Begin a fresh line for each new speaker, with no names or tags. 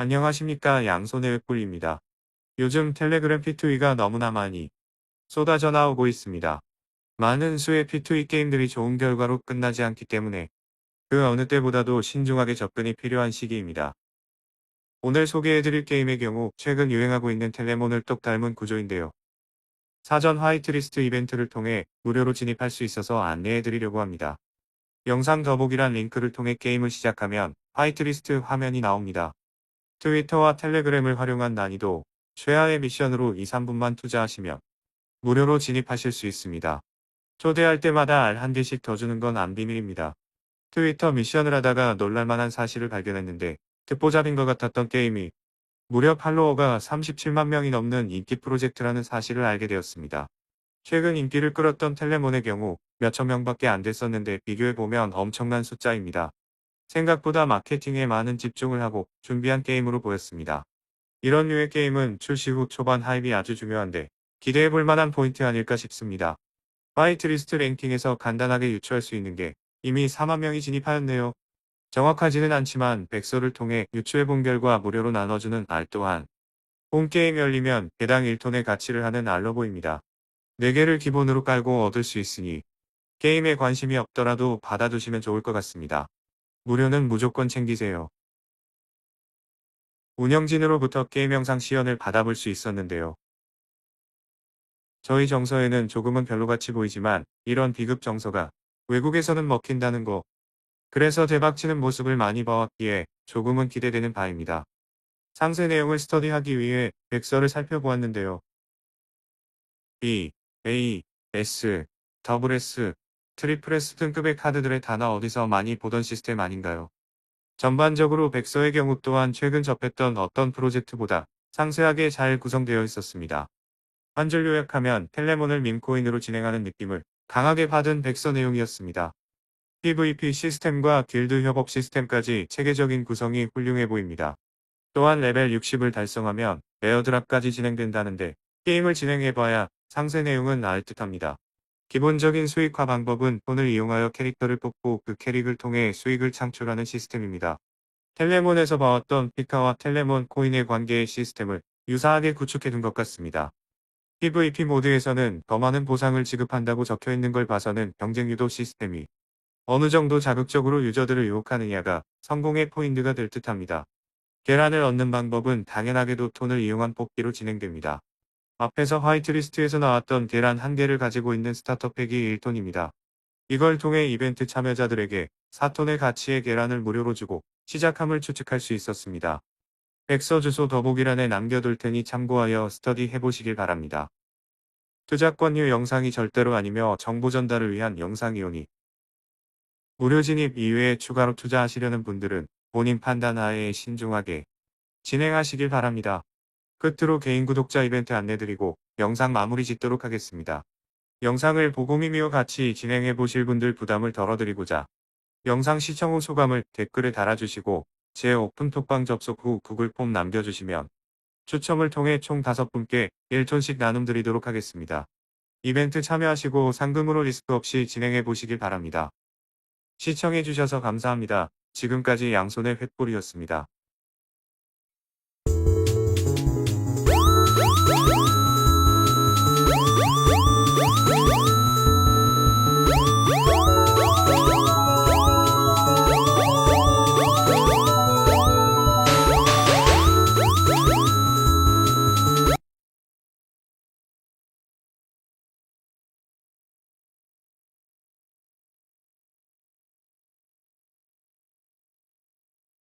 안녕하십니까 양손의 웹불입니다. 요즘 텔레그램 P2E가 너무나 많이 쏟아져 나오고 있습니다. 많은 수의 P2E 게임들이 좋은 결과로 끝나지 않기 때문에 그 어느 때보다도 신중하게 접근이 필요한 시기입니다. 오늘 소개해드릴 게임의 경우 최근 유행하고 있는 텔레몬을 똑 닮은 구조인데요. 사전 화이트리스트 이벤트를 통해 무료로 진입할 수 있어서 안내해드리려고 합니다. 영상 더보기란 링크를 통해 게임을 시작하면 화이트리스트 화면이 나옵니다. 트위터와 텔레그램을 활용한 난이도 최하의 미션으로 2, 3분만 투자하시면 무료로 진입하실 수 있습니다. 초대할 때마다 알 한 개씩 더 주는 건 안 비밀입니다. 트위터 미션을 하다가 놀랄만한 사실을 발견했는데 듣보잡인 것 같았던 게임이 무려 팔로워가 37만 명이 넘는 인기 프로젝트라는 사실을 알게 되었습니다. 최근 인기를 끌었던 텔레몬의 경우 몇천 명밖에 안 됐었는데 비교해보면 엄청난 숫자입니다. 생각보다 마케팅에 많은 집중을 하고 준비한 게임으로 보였습니다. 이런 류의 게임은 출시 후 초반 하입이 아주 중요한데 기대해볼 만한 포인트 아닐까 싶습니다. 화이트리스트 랭킹에서 간단하게 유추할 수 있는 게 이미 4만 명이 진입하였네요. 정확하지는 않지만 백서를 통해 유추해본 결과 무료로 나눠주는 알 또한 홈게임 열리면 개당 1톤의 가치를 하는 알로 보입니다. 4개를 기본으로 깔고 얻을 수 있으니 게임에 관심이 없더라도 받아두시면 좋을 것 같습니다. 무료는 무조건 챙기세요. 운영진으로부터 게임 영상 시연을 받아볼 수 있었는데요. 저희 정서에는 조금은 별로같이 보이지만 이런 비급 정서가 외국에서는 먹힌다는 거. 그래서 대박치는 모습을 많이 봐왔기에 조금은 기대되는 바입니다. 상세 내용을 스터디하기 위해 백서를 살펴보았는데요. B, A, S, 더블 S, 트리플 S 등급의 카드들의 단어 어디서 많이 보던 시스템 아닌가요? 전반적으로 백서의 경우 또한 최근 접했던 어떤 프로젝트보다 상세하게 잘 구성되어 있었습니다. 한줄 요약하면 텔레몬을 밈코인으로 진행하는 느낌을 강하게 받은 백서 내용이었습니다. PVP 시스템과 길드 협업 시스템까지 체계적인 구성이 훌륭해 보입니다. 또한 레벨 60을 달성하면 에어드랍까지 진행된다는데 게임을 진행해봐야 상세 내용은 알 듯합니다. 기본적인 수익화 방법은 폰을 이용하여 캐릭터를 뽑고 그 캐릭을 통해 수익을 창출하는 시스템입니다. 텔레몬에서 봐왔던 피카와 텔레몬 코인의 관계의 시스템을 유사하게 구축해 둔 것 같습니다. PVP 모드에서는 더 많은 보상을 지급한다고 적혀 있는 걸 봐서는 경쟁 유도 시스템이 어느 정도 자극적으로 유저들을 유혹하느냐가 성공의 포인트가 될 듯합니다. 계란을 얻는 방법은 당연하게도 톤을 이용한 뽑기로 진행됩니다. 앞에서 화이트리스트에서 나왔던 계란 한 개를 가지고 있는 스타터팩이 1톤입니다. 이걸 통해 이벤트 참여자들에게 4톤의 가치의 계란을 무료로 주고 시작함을 추측할 수 있었습니다. 백서 주소 더보기란에 남겨둘 테니 참고하여 스터디 해보시길 바랍니다. 투자권유 영상이 절대로 아니며 정보 전달을 위한 영상이오니 무료 진입 이외에 추가로 투자하시려는 분들은 본인 판단 하에 신중하게 진행하시길 바랍니다. 끝으로 개인 구독자 이벤트 안내드리고 영상 마무리 짓도록 하겠습니다. 영상을 보고 미미와 같이 진행해 보실 분들 부담을 덜어드리고자 영상 시청 후 소감을 댓글에 달아주시고 제 오픈 톡방 접속 후 구글 폼 남겨주시면 추첨을 통해 총 5분께 1톤씩 나눔 드리도록 하겠습니다. 이벤트 참여하시고 상금으로 리스크 없이 진행해 보시길 바랍니다. 시청해 주셔서 감사합니다. 지금까지 양손의 횃불이었습니다.